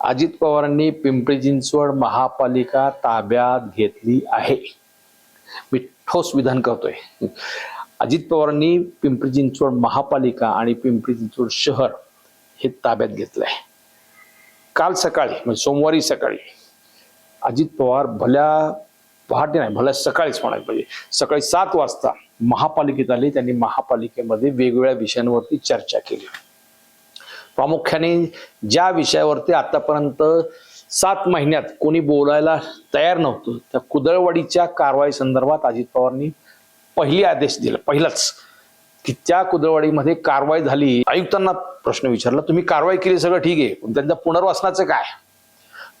अजित पवारांनी पिंपरी चिंचवड महापालिका ताब्यात घेतली आहे. मी ठोस विधान करतोय. अजित पवारांनी पिंपरी चिंचवड महापालिका आणि पिंपरी चिंचवड शहर हे ताब्यात घेतलंय. काल सकाळी म्हणजे सोमवारी सकाळी अजित पवार भल्या पहाटे नाही भल्या सकाळीच म्हणायला पाहिजे. सकाळी सात वाजता महापालिकेत आले त्यांनी महापालिकेमध्ये वेगवेगळ्या विषयांवरती चर्चा केली. प्रामुख्याने ज्या विषयावरती आतापर्यंत सात महिन्यात कोणी बोलायला तयार नव्हतं त्या कुदळवाडीच्या कारवाई संदर्भात अजित पवारांनी पहिली आदेश दिला. पहिलाच की त्या कुदळवाडीमध्ये कारवाई झाली. आयुक्तांना प्रश्न विचारला तुम्ही कारवाई केली सगळं ठीक आहे पण त्यांच्या पुनर्वसनाचं काय?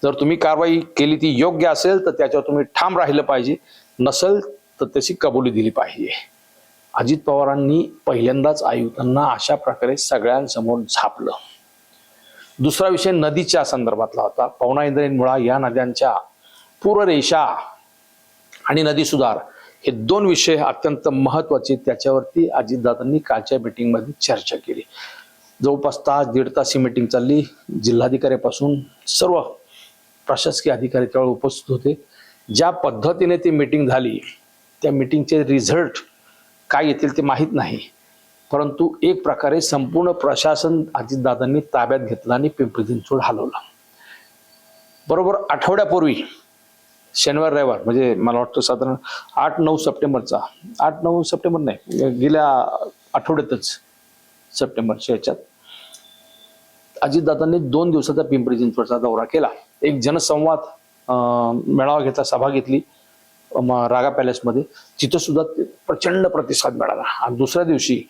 जर तुम्ही कारवाई केली ती योग्य असेल तर त्याच्यावर तुम्ही ठाम राहिलं पाहिजे. नसेल तर त्याची कबुली दिली पाहिजे. अजित पवारांनी पहिल्यांदाच आयुक्तांना अशा प्रकारे सगळ्यांसमोर झापलं. दुसरा विषय नदीच्या संदर्भातला होता. पवना इंद्रेन मुळा या नद्यांच्या पूररेषा आणि नदी सुधार हे दोन विषय अत्यंत महत्त्वाचे त्याच्यावरती अजितदादांनी कालच्या मीटिंगमध्ये चर्चा केली. जवळपास तास दीड तास ही मीटिंग चालली. जिल्हाधिकाऱ्यापासून सर्व प्रशासकीय अधिकारी त्यावेळी उपस्थित होते. ज्या पद्धतीने ती मीटिंग झाली त्या मीटिंगचे रिझल्ट काय येतील ते माहीत नाही. परंतु एक प्रकारे संपूर्ण प्रशासन अजितदादांनी ताब्यात घेतलं आणि पिंपरी चिंचवड हलवलं. बरोबर आठवड्यापूर्वी शनिवार रविवार म्हणजे मला वाटतं साधारण आठ नऊ सप्टेंबरचा आठ नऊ सप्टेंबर नाही गेल्या आठवड्यातच सप्टेंबरच्या याच्यात अजितदादांनी दोन दिवसाचा पिंपरी चिंचवडचा दौरा केला. एक जनसंवाद मेळावा घेतला सभा घेतली रागा पॅलेसमध्ये. तिथं सुद्धा ते प्रचंड प्रतिसाद मिळाला. आणि दुसऱ्या दिवशी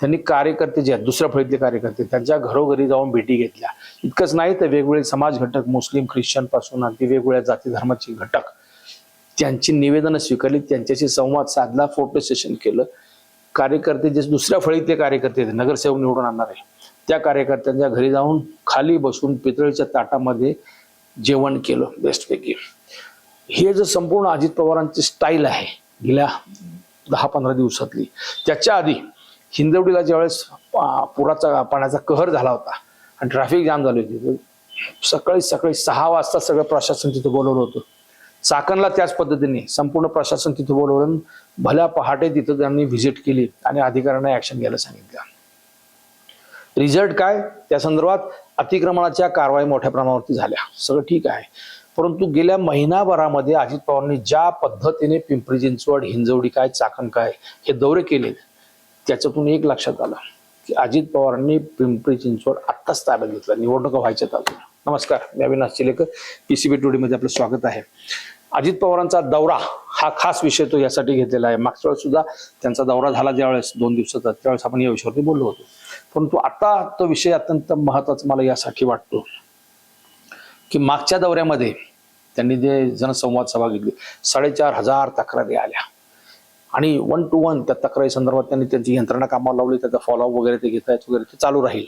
त्यांनी कार्यकर्ते जे आहेत दुसऱ्या फळीतले कार्यकर्ते त्यांच्या घरोघरी जाऊन भेटी घेतल्या. इतकंच नाही तर वेगवेगळे समाज घटक मुस्लिम ख्रिश्चनपासून अगदी वेगवेगळ्या जाती धर्माचे घटक त्यांची निवेदनं स्वीकारली त्यांच्याशी संवाद साधला फोटो सेशन केलं. कार्यकर्ते जे दुसऱ्या फळीतले कार्यकर्ते आहेत, नगरसेवक निवडून आणणार आहे त्या कार्यकर्त्यांच्या घरी जाऊन खाली बसून पितळीच्या ताटामध्ये जेवण केलं बेस्टपैकी. हे जे संपूर्ण अजित पवारांची स्टाईल आहे गेल्या दहा पंधरा दिवसातली त्याच्या आधी हिंदवडीला ज्यावेळेस पा- पुराचा पाण्याचा कहर झाला होता आणि ट्रॅफिक जाम झाली होती सकाळी सकाळी सहा वाजता सगळं प्रशासन तिथे बोलवलं होतं. चाकणला त्याच पद्धतीने संपूर्ण प्रशासन तिथे बोलवलं भल्या पहाटे तिथं त्यांनी व्हिजिट केली आणि अधिकाऱ्यांना ऍक्शन घ्यायला सांगितलं. रिझल्ट काय? त्या संदर्भात अतिक्रमणाच्या कारवाई मोठ्या प्रमाणावरती झाल्या. सगळं ठीक आहे. परंतु गेल्या महिनाभरामध्ये अजित पवारांनी ज्या पद्धतीने पिंपरी चिंचवड हिंजवडी काय चाकण काय हे दौरे केले त्याच्यातून एक लक्षात आलं की अजित पवारांनी पिंपरी चिंचवड आत्ताच ताब्यात घेतला. निवडणुका व्हायच्या ताब्यात नमस्कार मी अविनाश चिलेकर. पीसीबी टुडेमध्ये आपलं स्वागत आहे. अजित पवारांचा दौरा हा खास विषय तो यासाठी घेतलेला आहे. मागच्या वेळेस सुद्धा त्यांचा दौरा झाला ज्यावेळेस दोन दिवसाचा. त्यावेळेस आपण या विषयावरती बोललो होतो. परंतु आता तो विषय अत्यंत महत्त्वाचा मला यासाठी वाटतो की मागच्या दौऱ्यामध्ये त्यांनी जे जनसंवाद सभा घेतली साडेचार हजार तक्रारी आल्या. आणि वन टू वन त्या तक्रारी संदर्भात त्यांनी त्यांची यंत्रणा कामाला लावली त्याचा फॉलोअप वगैरे ते घेत आहेत वगैरे ते चालू राहील.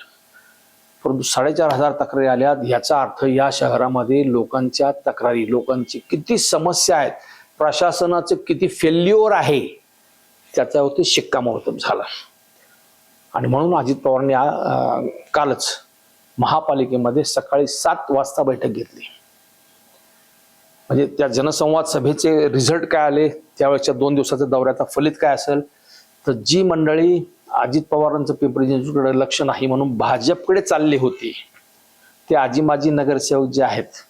परंतु साडेचार हजार तक्रारी आल्या याचा अर्थ या शहरामध्ये लोकांच्या तक्रारी लोकांची किती समस्या आहेत प्रशासनाचं किती फेल्युअर आहे त्याच्यावरती शिक्कामोर्तब झाला. आणि म्हणून अजित पवारांनी कालच महापालिकेमध्ये सकाळी सात वाजता बैठक घेतली. म्हणजे त्या जनसंवाद सभेचे रिझल्ट काय आले त्यावेळेच्या दोन दिवसाच्या दौऱ्याचा फलित काय असेल? तर जी मंडळी अजित पवारांचं पिंपरी चिंचवडकडे लक्ष नाही म्हणून भाजपकडे चालली होती ते आजी माजी नगरसेवक जे आहेत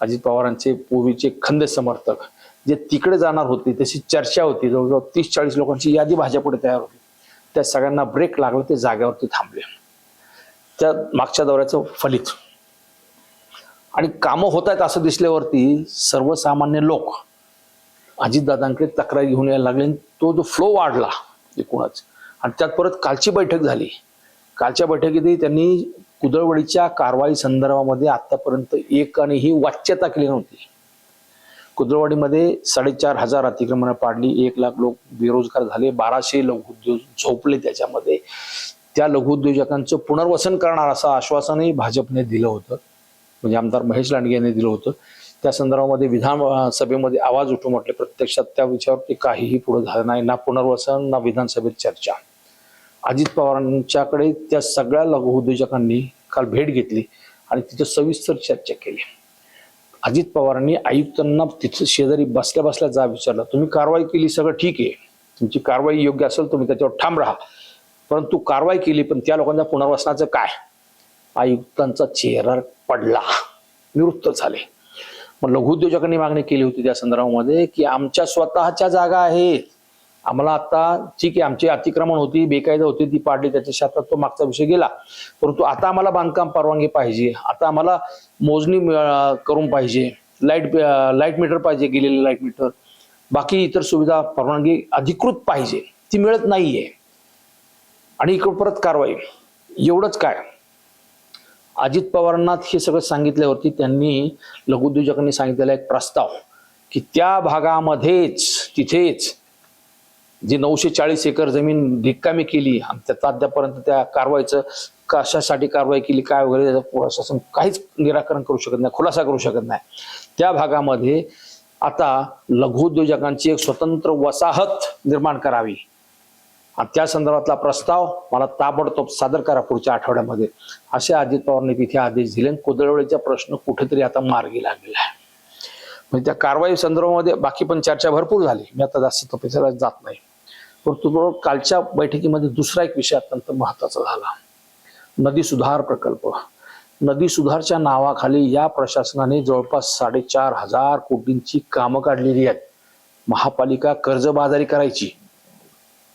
अजित पवारांचे पूर्वीचे खंदे समर्थक जे तिकडे जाणार होते तशी चर्चा होती जवळजवळ तीस चाळीस लोकांची यादी भाजपकडे तयार होती. त्या सगळ्यांना ब्रेक लागला ते जागेवरती थांबले. त्या मागच्या दौऱ्याचं फलित. आणि कामं होत आहेत असं दिसल्यावरती सर्वसामान्य लोक अजितदादांकडे तक्रारी घेऊन यायला लागले आणि तो जो फ्लो वाढला एकूणच. आणि त्यात परत कालची बैठक झाली. कालच्या बैठकीतही त्यांनी कुदळवडीच्या कारवाई संदर्भामध्ये आतापर्यंत एकानेही वाच्यता केली नव्हती. कुदळवाडीमध्ये साडेचार हजार अतिक्रमणं पाडली एक लाख लोक बेरोजगार झाले बाराशे लघुउद्योग झोपले त्याच्यामध्ये. त्या लघुउद्योजकांचं पुनर्वसन करणार असं आश्वासनही भाजपने दिलं होतं. म्हणजे आमदार महेश लांडगे यांनी दिलं होतं. त्या संदर्भामध्ये विधानसभेमध्ये आवाज उठू म्हटले. प्रत्यक्षात त्या विषयावरती काहीही पुढे झालं नाही. ना पुनर्वसन ना विधानसभेत चर्चा. अजित पवारांच्याकडे त्या सगळ्या लघु उद्योजकांनी काल भेट घेतली आणि तिथं सविस्तर चर्चा केली. अजित पवारांनी आयुक्तांना तिथं शेजारी बसल्या बसल्या जा विचारलं. तुम्ही कारवाई केली सगळं ठीक आहे. तुमची कारवाई योग्य असेल तुम्ही त्याच्यावर ठाम राहा. परंतु कारवाई केली पण त्या लोकांच्या पुनर्वसनाचं काय? आयुक्तांचा चेहरा पडला. निवृत्त झाले. मग लघुउद्योजकांनी मागणी केली होती त्या संदर्भामध्ये की आमच्या स्वतःच्या जागा आहेत. आम्हाला आता ठीक आहे आमची अतिक्रमण होती बेकायदा होती ती पाडली त्याच्या शेतात तो मागचा विषय गेला. परंतु आता आम्हाला बांधकाम परवानगी पाहिजे. आता आम्हाला मोजणी करून पाहिजे. लाइट लाइट मीटर पाहिजे गेलेले लाइट मीटर. बाकी इतर सुविधा परवानगी अधिकृत पाहिजे. ती मिळत नाहीये. आणि इकडं परत कारवाई. एवढंच काय? अजित पवारांना हे सगळं सांगितल्यावरती त्यांनी लघुउद्योजकांनी सांगितलेला एक प्रस्ताव की त्या भागामध्येच तिथेच जी नऊशे चाळीस एकर जमीन रिकामी केली आणि त्यात अद्यापर्यंत त्या कारवाईचं कशासाठी कारवाई केली काय वगैरे त्याचं प्रशासन काहीच निराकरण करू शकत नाही खुलासा करू शकत नाही. त्या भागामध्ये आता लघुउद्योजकांची एक स्वतंत्र वसाहत निर्माण करावी. त्या संदर्भातला प्रस्ताव मला ताबडतोब सादर करा पुढच्या आठवड्यामध्ये. असे अजित पवारने तिथे आदेश दिले आणि प्रश्न कुठेतरी आता मार्गी लागलेला आहे. म्हणजे त्या कारवाई संदर्भामध्ये बाकी पण चर्चा भरपूर झाली. मी आता जास्त तपशीला जात नाही. परंतु कालच्या बैठकीमध्ये दुसरा एक विषय अत्यंत महत्त्वाचा झाला. नदी सुधार प्रकल्प. नदी सुधारच्या नावाखाली या प्रशासनाने जवळपास साडेचार हजार कोटींची कामं काढलेली आहेत. महापालिका कर्जबाजारी करायची.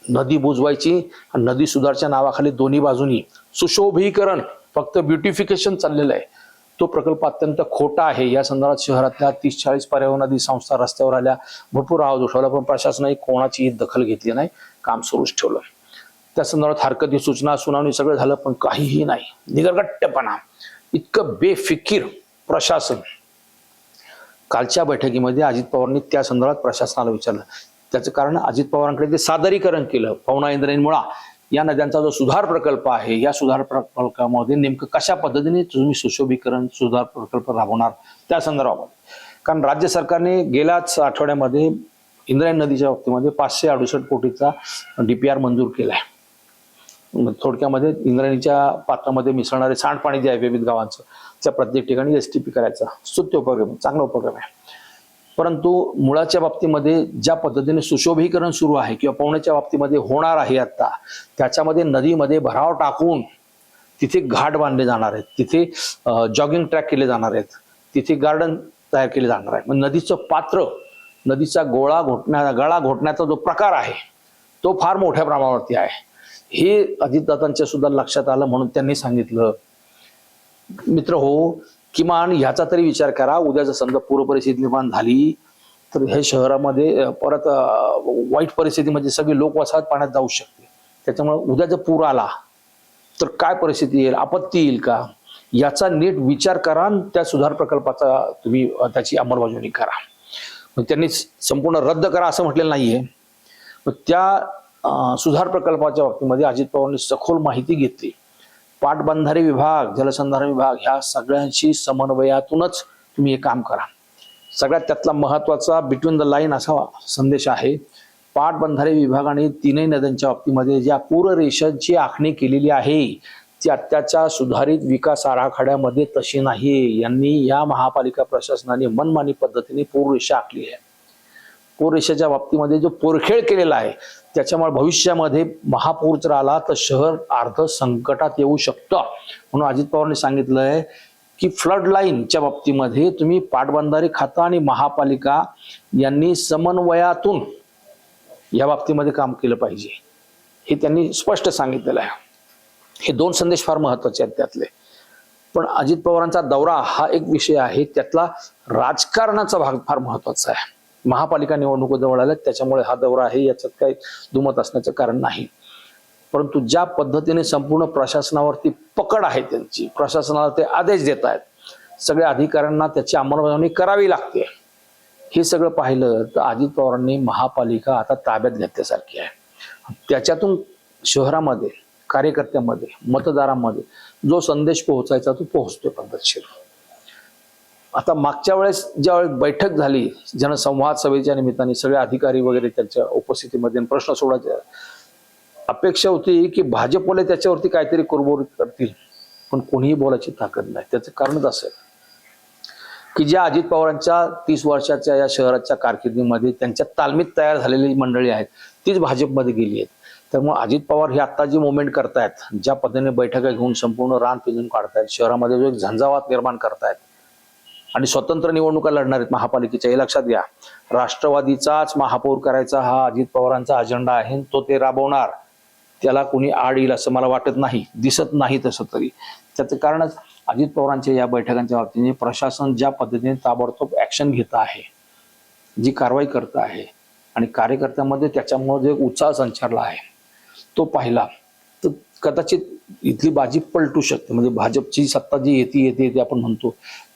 नदी बुजवायची आणि नदी सुधारच्या नावाखाली दोन्ही बाजूनी सुशोभीकरण फक्त ब्युटिफिकेशन चाललेलं आहे. तो प्रकल्प अत्यंत खोटा आहे. या संदर्भात शहरातल्या तीस चाळीस पर्यावरणादी संस्था रस्त्यावर आल्या. भरपूर आवाज उठवला पण प्रशासनाने कोणाचीही दखल घेतली नाही. काम सुरूच ठेवलं. त्या संदर्भात हरकती सूचना सुनावणी सगळं झालं पण काहीही नाही. निगरगट्टपणा इतकं बेफिकीर प्रशासन. कालच्या बैठकीमध्ये अजित पवारांनी त्या संदर्भात प्रशासनाला विचारलं. त्याचं कारण अजित पवारांकडे ते सादरीकरण केलं. पवना इंद्रायणी मुळा या नद्यांचा जो सुधार प्रकल्प आहे या सुधार प्रकल्पामध्ये नेमकं कशा पद्धतीने तुम्ही सुशोभीकरण सुधार प्रकल्प राबवणार त्या संदर्भात कारण राज्य सरकारने गेल्याच आठवड्यामध्ये इंद्रायणी नदीच्या बाबतीमध्ये पाचशे अडुसष्ट कोटीचा डीपीआर मंजूर केलाय. आहे थोडक्यामध्ये इंद्रायणीच्या पात्रामध्ये मिसळणारे सांडपाणी जे आहे विविध गावांचं त्या प्रत्येक ठिकाणी एस टी पी करायचा स्तुत्य उपक्रम चांगला उपक्रम आहे. परंतु मुळाच्या बाबतीमध्ये ज्या पद्धतीने सुशोभीकरण सुरू आहे किंवा पवण्याच्या बाबतीमध्ये होणार आहे आत्ता त्याच्यामध्ये नदीमध्ये भराव टाकून तिथे घाट बांधले जाणार आहेत तिथे जॉगिंग ट्रॅक केले जाणार आहेत तिथे गार्डन तयार केले जाणार आहे मग नदीचं पात्र नदीचा गोळा घोटण्या गळा घोटण्याचा जो प्रकार आहे तो फार मोठ्या प्रमाणावरती आहे. हे अजितदादांच्या सुद्धा लक्षात आलं म्हणून त्यांनी सांगितलं. मित्र हो किमान ह्याचा तरी विचार करा. उद्या जर समजा पूर परिस्थिती निर्माण झाली तर हे शहरामध्ये परत वाईट परिस्थितीमध्ये सगळे लोक वसाहत पाण्यात जाऊ शकते. त्याच्यामुळे उद्या जर पूर आला तर काय परिस्थिती येईल? आपत्ती येईल का? याचा नीट विचार करा आणि त्या सुधार प्रकल्पाचा तुम्ही त्याची अंमलबजावणी करा. मग त्यांनी संपूर्ण रद्द करा असं म्हटलेलं नाहीये. मग त्या सुधार प्रकल्पाच्या बाबतीमध्ये अजित पवारांनी सखोल माहिती घेतली. पाटबंधारे विभाग जलसंधारण विभाग ह्या सगळ्यांशी समन्वयातूनच तुम्ही हे काम करा. सगळ्यात त्यातला महत्त्वाचा बिटवीन द लाईन असा संदेश आहे पाटबंधारे विभागाने तीनही नद्यांच्या बाबतीमध्ये ज्या पूररेषांची आखणी केलेली आहे ती आत्ताच्या सुधारित विकास आराखड्यामध्ये तशी नाही. यांनी या महापालिका प्रशासनाने मनमानी पद्धतीने पूररेषा आखली आहे. पूररेषेच्या बाबतीमध्ये जो पोरखेळ केलेला आहे त्याच्यामुळे भविष्यामध्ये महापूर जर आला तर शहर अर्ध संकटात येऊ शकतं. म्हणून अजित पवारांनी सांगितलंय की फ्लड लाईनच्या बाबतीमध्ये तुम्ही पाटबंधारे खातं आणि महापालिका यांनी समन्वयातून या बाबतीमध्ये काम केलं पाहिजे. हे त्यांनी स्पष्ट सांगितलेलं आहे. हे दोन संदेश फार महत्त्वाचे आहेत त्यातले. पण अजित पवारांचा दौरा हा एक विषय आहे. त्यातला राजकारणाचा भाग फार महत्त्वाचा आहे. महापालिका निवडणुका जवळ आल्या त्याच्यामुळे हा दौरा आहे याच्यात काही दुमत असण्याचं कारण नाही. परंतु ज्या पद्धतीने संपूर्ण प्रशासनावरती पकड आहे त्यांची प्रशासनाला ते आदेश देत आहेत सगळ्या अधिकाऱ्यांना त्याची अंमलबजावणी करावी लागते. हे सगळं पाहिलं तर अजित पवारांनी महापालिका आता ताब्यात घेतल्यासारखी आहे. त्याच्यातून शहरामध्ये कार्यकर्त्यामध्ये मतदारांमध्ये जो संदेश पोहोचायचा तो पोहोचतोय पद्धतशीर आता मागच्या वेळेस ज्या वेळेस बैठक झाली जनसंवाद सभेच्या निमित्ताने सगळे अधिकारी वगैरे त्यांच्या उपस्थितीमध्ये प्रश्न सोडायचे अपेक्षा होती की भाजपवाले त्याच्यावरती काहीतरी कुरबोर करतील पण कोणीही बोलायची ताकद नाही. त्याचं कारणच असं आहे की ज्या अजित पवारांच्या तीस वर्षाच्या या शहराच्या कारकिर्दीमध्ये त्यांच्या तालमीत तयार झालेली मंडळी आहेत तीच भाजपमध्ये गेली आहेत. त्यामुळे अजित पवार हे आता जी मुवमेंट करतायत ज्या पद्धतीने बैठका घेऊन संपूर्ण रान पिंजून काढतायत शहरामध्ये जो एक झंझावात निर्माण करतायत आणि स्वतंत्र निवडणुका लढणार आहेत महापालिकेच्या. हे लक्षात घ्या. राष्ट्रवादीचाच महापौर करायचा हा अजित पवारांचा अजेंडा आहे आणि तो ते राबवणार. त्याला कुणी आड येईल असं मला वाटत नाही. दिसत नाही तसं तरी. त्याचं कारणच अजित पवारांच्या या बैठकांच्या बाबतीने प्रशासन ज्या पद्धतीने ताबडतोब ऍक्शन घेत आहे जी कारवाई करत आहे आणि कार्यकर्त्यांमध्ये त्याच्यामुळे जे एक उत्साह संचारला आहे तो पाहिला. तर कदाचित इथली बाजी पलटू शकते. म्हणजे भाजपची सत्ता जी येते येते येते आपण म्हणतो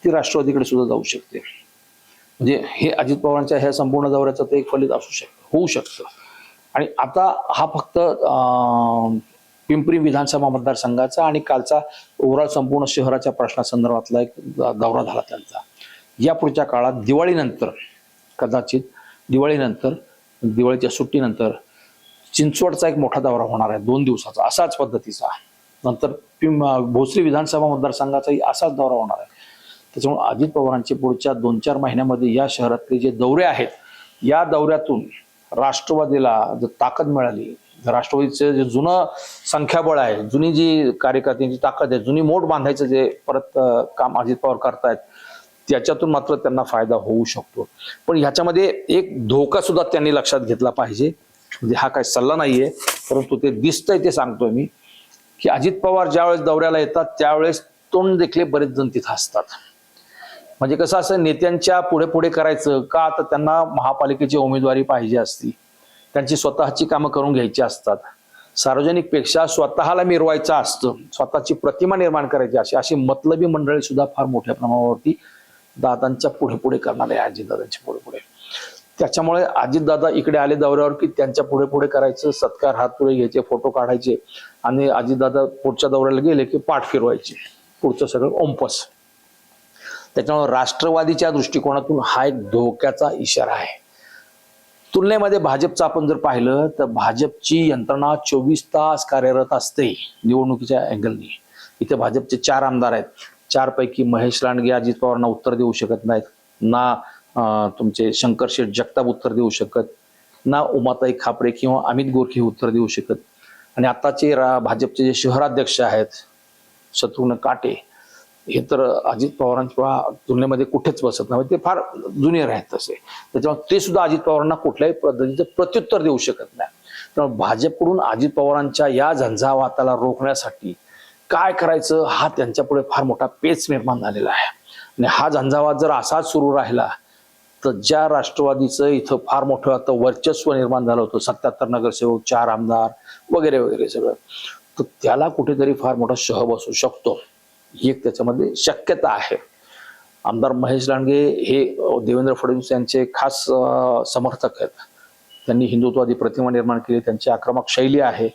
ती राष्ट्रवादीकडे सुद्धा जाऊ शकते. म्हणजे हे अजित पवारांच्या ह्या संपूर्ण दौऱ्याचं ते एक फलित असू शकतं होऊ शकतं. आणि आता हा फक्त पिंपरी विधानसभा मतदारसंघाचा आणि कालचा ओव्हरऑल संपूर्ण शहराच्या प्रश्नासंदर्भातला एक दौरा झाला त्यांचा. या पुढच्या काळात दिवाळीनंतर कदाचित दिवाळीनंतर दिवाळीच्या सुट्टीनंतर चिंचवडचा एक मोठा दौरा होणार आहे दोन दिवसाचा असाच पद्धतीचा. नंतर भोसरी विधानसभा मतदारसंघाचाही असाच दौरा होणार आहे. त्याच्यामुळे अजित पवारांचे पुढच्या दोन चार महिन्यामध्ये या शहरातले जे दौरे आहेत या दौऱ्यातून राष्ट्रवादीला जर ताकद मिळाली राष्ट्रवादीचं जे जुनं संख्याबळ आहे जुनी जी कार्यकर्त्यांची ताकद आहे जुनी मोठ बांधायचं जे परत काम अजित पवार करतायत त्याच्यातून मात्र त्यांना फायदा होऊ शकतो. पण ह्याच्यामध्ये एक धोका सुद्धा त्यांनी लक्षात घेतला पाहिजे. म्हणजे हा काय सल्ला नाहीये परंतु ते दिसतंय ते सांगतोय मी. की अजित पवार ज्यावेळेस दौऱ्याला येतात त्यावेळेस तोंड देखले बरेच जण तिथं असतात. म्हणजे कसं असं नेत्यांच्या पुढे पुढे करायचं का तर त्यांना महापालिकेची उमेदवारी पाहिजे असती? त्यांची स्वतःची कामं करून घ्यायची असतात. सार्वजनिकपेक्षा स्वतःला मिरवायचं असतं स्वतःची प्रतिमा निर्माण करायची अशी अशी मतलबी मंडळी सुद्धा फार मोठ्या प्रमाणावरती दादांच्या पुढे पुढे करणारे आहे दादांच्या पुढे पुढे. त्याच्यामुळे अजितदादा इकडे आले दौऱ्यावर की त्यांच्या पुढे पुढे करायचं सत्कार हात पुढे घ्यायचे फोटो काढायचे आणि अजितदादा पुढच्या दौऱ्याला गेले की पाठ फिरवायचे. पुढचं सगळं ओंपस. त्याच्यामुळे राष्ट्रवादीच्या दृष्टिकोनातून हा एक धोक्याचा इशारा आहे. तुलनेमध्ये भाजपचं आपण जर पाहिलं तर भाजपची यंत्रणा चोवीस तास कार्यरत असते निवडणुकीच्या अँगलनी. इथे भाजपचे चार आमदार आहेत. चार पैकी महेश लांडगे अजित पवारांना उत्तर देऊ शकत नाहीत. ना तुमचे शंकर शेठ जगताप उत्तर देऊ शकत ना उमाताई खापरे किंवा अमित गोरखे उत्तर देऊ शकत. आणि आताचे रा भाजपचे जे शहराध्यक्ष आहेत शत्रुघ्न काटे हे तर अजित पवारांच्या तुलनेमध्ये कुठेच बसत नाही ते फार जुनियर आहेत तसे. त्याच्यामुळे ते सुद्धा अजित पवारांना कुठल्याही पद्धतीचं प्रत्युत्तर देऊ शकत नाही. त्यामुळे भाजपकडून अजित पवारांच्या या झंझावाताला रोखण्यासाठी काय करायचं हा त्यांच्यापुढे फार मोठा पेच निर्माण झालेला आहे. आणि हा झंझावात जर असाच सुरू राहिला तर ज्या राष्ट्रवादीचं इथं फार मोठं आता वर्चस्व निर्माण झालं होतं सत्याहत्तर नगरसेवक चार आमदार वगैरे वगैरे सगळं तर त्याला कुठेतरी फार मोठा शह असू शकतो. ही एक त्याच्यामध्ये शक्यता आहे. आमदार महेश लांडगे हे देवेंद्र फडणवीस यांचे खास समर्थक आहेत. त्यांनी हिंदुत्वादी प्रतिमा निर्माण केली त्यांची आक्रमक शैली आहे.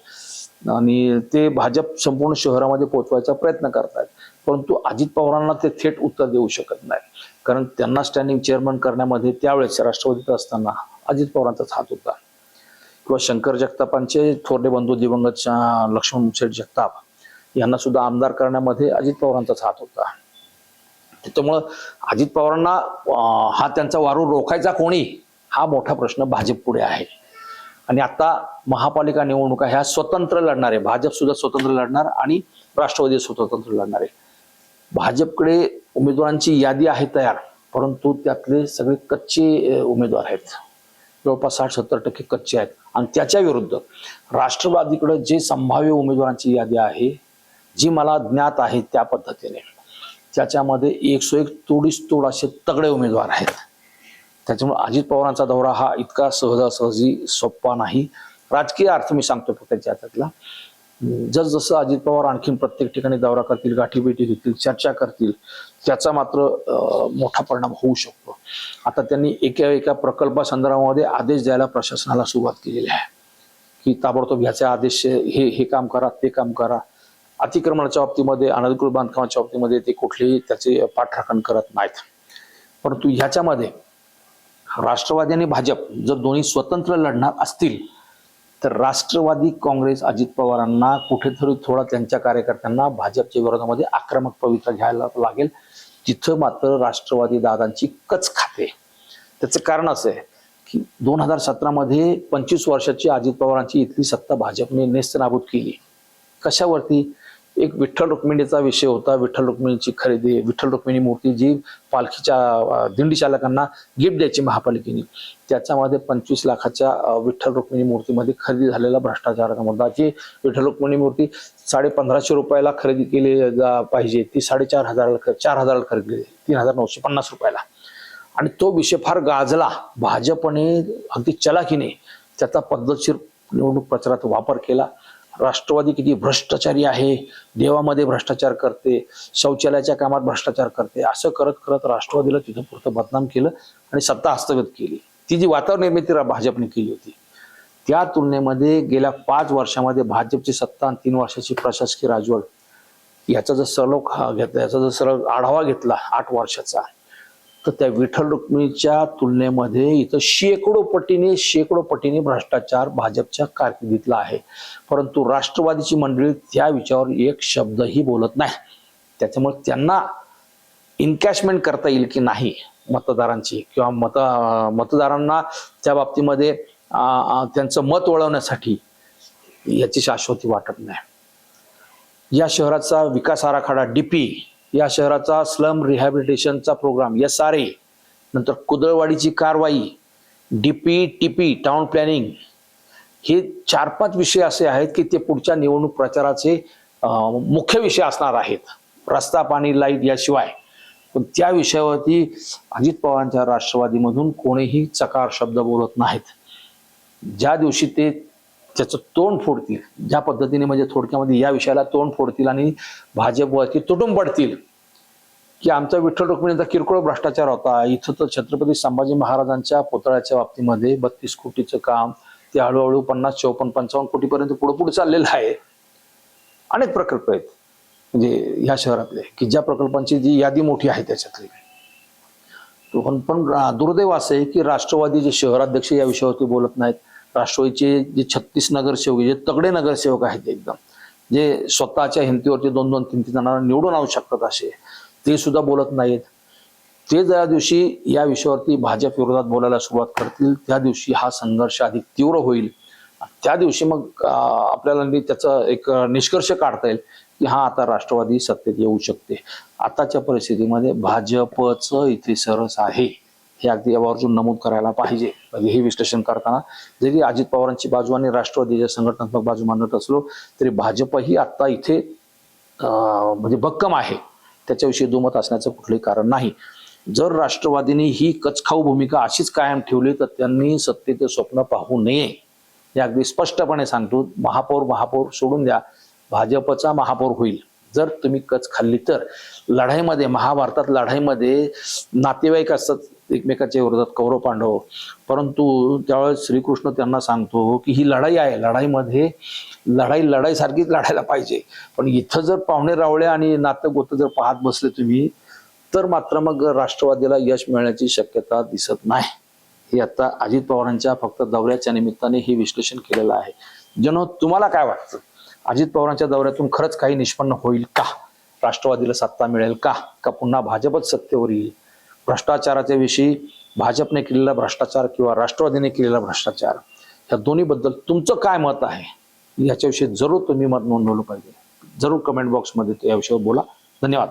आणि ते भाजप संपूर्ण शहरामध्ये पोहोचवायचा प्रयत्न करतात परंतु अजित पवारांना ते थेट उत्तर देऊ शकत नाही कारण त्यांना स्टँडिंग चेअरमन करण्यामध्ये त्यावेळेस राष्ट्रवादीत असताना अजित पवारांचाच हात होता. किंवा शंकर जगतापांचे थोरले बंधू दिवंगत लक्ष्मण शेठ जगताप यांना सुद्धा आमदार करण्यामध्ये अजित पवारांचाच हात होता. त्याच्यामुळं अजित पवारांना हा त्यांचा वारू रोखायचा कोणी? हा मोठा प्रश्न भाजप पुढे आहे. आणि आता महापालिका निवडणुका ह्या स्वतंत्र लढणार आहे. भाजप सुद्धा स्वतंत्र लढणार आणि राष्ट्रवादी स्वतंत्र लढणार आहे. भाजपकडे उमेदवारांची यादी आहे तयार परंतु त्यातले सगळे कच्चे उमेदवार आहेत. जवळपास साठ सत्तर टक्के कच्चे आहेत. आणि त्याच्या विरुद्ध राष्ट्रवादीकडे जे संभाव्य उमेदवारांची यादी आहे जी मला ज्ञात आहे त्या पद्धतीने त्याच्यामध्ये एकशे एक तोडीस तोड असे तगडे उमेदवार आहेत. त्याच्यामुळे अजित पवारांचा दौरा हा इतका सहजासहजी सोपा नाही. राजकीय अर्थ मी सांगतो फक्त त्याच्यातला. जसजसं अजित पवार आणखीन प्रत्येक ठिकाणी दौरा करतील गाठीभेटी घेतील चर्चा करतील त्याचा मात्र मोठा परिणाम होऊ शकतो. आता त्यांनी एका एका प्रकल्पासंदर्भामध्ये आदेश द्यायला प्रशासनाला सुरुवात केलेली आहे. की ताबडतोब ह्याचे आदेश हे हे काम करा ते काम करा. अतिक्रमणाच्या बाबतीमध्ये अनधिकृत बांधकामाच्या बाबतीमध्ये ते कुठलेही त्याचे पाठराखण करत नाहीत. परंतु ह्याच्यामध्ये राष्ट्रवादी आणि भाजप जर दोन्ही स्वतंत्र लढणार असतील तर राष्ट्रवादी काँग्रेस अजित पवारांना कुठेतरी थोडा त्यांच्या कार्यकर्त्यांना भाजपच्या विरोधामध्ये आक्रमक पवित्र घ्यायला लागेल. तिथं मात्र राष्ट्रवादी दादांची कच खाते. त्याचं कारण असं आहे की दोन हजार सतरामध्ये पंचवीस वर्षाची अजित पवारांची इथली सत्ता भाजपने नेस्तनाबूत केली. कशावरती? एक विठ्ठल रुक्मिणीचा विषय होता. विठ्ठल रुक्मिणीची खरेदी विठ्ठल रुक्मिणी मूर्ती जी पालखीच्या दिंडी चालकांना गिफ्ट द्यायची महापालिकेने. त्याच्यामध्ये पंचवीस लाखाच्या विठ्ठल रुक्मिणी मूर्तीमध्ये खरेदी झालेला भ्रष्टाचाराचा मुद्दा जी विठ्ठल रुक्मिणी मूर्ती साडे पंधराशे रुपयाला खरेदी केली जा- पाहिजे ती साडेचार हजाराला चार हजाराला खरेदी केली तीन हजार नऊशे पन्नास रुपयाला. आणि तो विषय फार गाजला. भाजपने अगदी चलाखीने त्याचा पद्धतशीर निवडणूक प्रचारात वापर केला. राष्ट्रवादी किती भ्रष्टाचारी आहे देवामध्ये भ्रष्टाचार करते शौचालयाच्या कामात भ्रष्टाचार करते असं करत करत राष्ट्रवादीला तिथं पुरतं बदनाम केलं आणि सत्ता हस्तगत केली. ती जी वातावरण निर्मिती भाजपने केली होती त्या तुलनेमध्ये गेल्या पाच वर्षामध्ये भाजपची सत्ता आणि तीन वर्षाची प्रशासकीय राजवट याचा जर सलोख हा घेतला याचा जर सरळ आढावा घेतला आठ वर्षाचा तर त्या विठ्ठल रुक्मिणीच्या तुलनेमध्ये इथं शेकडो पटीने शेकडो पटीने भ्रष्टाचार भाजपच्या कारकिर्दीतला आहे. परंतु राष्ट्रवादीची मंडळी त्या विषयावर एक शब्दही बोलत नाही. त्याच्यामुळे त्यांना इनकॅशमेंट करता येईल की नाही मतदारांची किंवा मत मतदारांना त्या बाबतीमध्ये त्यांचं मत वळवण्यासाठी याची शाश्वती वाटत नाही. या शहराचा विकास आराखडा डीपी या शहराचा स्लम रिहॅबिलिटेशनचा प्रोग्राम एस आर ए नंतर कुदळवाडीची कारवाई डीपी टीपी टाउन प्लॅनिंग हे चार पाच विषय असे आहेत की ते पुढच्या निवडणूक प्रचाराचे मुख्य विषय असणार आहेत. रस्ता पाणी लाइट याशिवाय. पण त्या विषयावरती अजित पवारांच्या राष्ट्रवादीमधून कोणीही चकार शब्द बोलत नाहीत. ज्या दिवशी ते त्याचं तोंड फोडतील. ज्या पद्धतीने म्हणजे थोडक्यामध्ये या विषयाला तोंड फोडतील आणि भाजपवरती तुटून पडतील. की आमचा विठ्ठल रुक्मिणीचा किरकोळ भ्रष्टाचार होता. इथं तर छत्रपती संभाजी महाराजांच्या पुतळ्याच्या बाबतीमध्ये बत्तीस कोटीचं काम ते हळूहळू पन्नास चौपन्न पंचावन्न कोटीपर्यंत पुढे पुढे चाललेलं आहे. अनेक प्रकल्प आहेत. म्हणजे ह्या शहरातले की ज्या प्रकल्पांची जी यादी मोठी आहे त्याच्यातली. तो पण पण दुर्दैव असं आहे की राष्ट्रवादी जे शहराध्यक्ष या विषयावरती बोलत नाहीत राष्ट्रवादीचे जे छत्तीस नगरसेवक जे तगडे नगरसेवक आहेत एकदम जे स्वतःच्या हिमतीवरती दोन दोन तीन तीन जणांना निवडून आणू शकतात असे ते सुद्धा बोलत नाहीत. ते ज्या दिवशी या विषयावरती भाजप विरोधात बोलायला सुरुवात करतील त्या दिवशी हा संघर्ष अधिक तीव्र होईल. त्या दिवशी मग आपल्याला त्याचा एक निष्कर्ष काढता येईल की हा आता राष्ट्रवादी सत्तेत येऊ शकते. आताच्या परिस्थितीमध्ये भाजपचं इथे सरस आहे. हे अगदी आवर्जून नमूद करायला पाहिजे. म्हणजे हे विश्लेषण करताना जरी अजित पवारांची बाजू आणि राष्ट्रवादीच्या संघटनात्मक बाजू मांडत असलो तरी भाजपही आत्ता इथे म्हणजे भक्कम आहे. त्याच्याविषयी दुमत असण्याचं कुठलंही कारण नाही. जर राष्ट्रवादीने ही कचखाऊ भूमिका अशीच कायम ठेवली तर त्यांनी सत्तेचे स्वप्न पाहू नये. हे अगदी स्पष्टपणे सांगतो. महापौर महापौर सोडून द्या. भाजपचा महापौर होईल. जर तुम्ही कच खाल्ली तर लढाईमध्ये महाभारतात लढाईमध्ये नातेवाईक असतात एकमेकाच्या विरोधात कौरव पांडव. परंतु त्यावेळेस श्रीकृष्ण त्यांना सांगतो की ही लढाई आहे. लढाईमध्ये लढाई लढाईसारखीच लढायला पाहिजे. पण इथं जर पाहुणे रावळे आणि नातं गोतं जर पाहत बसले तुम्ही तर मात्र मग राष्ट्रवादीला यश मिळण्याची शक्यता दिसत नाही. हे आता अजित पवारांच्या फक्त दौऱ्याच्या निमित्ताने हे विश्लेषण केलेलं आहे. जनो तुम्हाला काय वाटतं? अजित पवारांच्या दौऱ्यातून खरंच काही निष्पन्न होईल का? राष्ट्रवादीला सत्ता मिळेल का? का पुन्हा भाजपच सत्तेवर येईल? भ्रष्टाचाराच्या विषयी भाजपने केलेला भ्रष्टाचार किंवा राष्ट्रवादीने केलेला भ्रष्टाचार या दोन्हीबद्दल तुमचं काय मत आहे? याच्याविषयी जरूर तुम्ही मत नोंदवलं पाहिजे. जरूर कमेंट बॉक्समध्ये याविषयी बोला. धन्यवाद.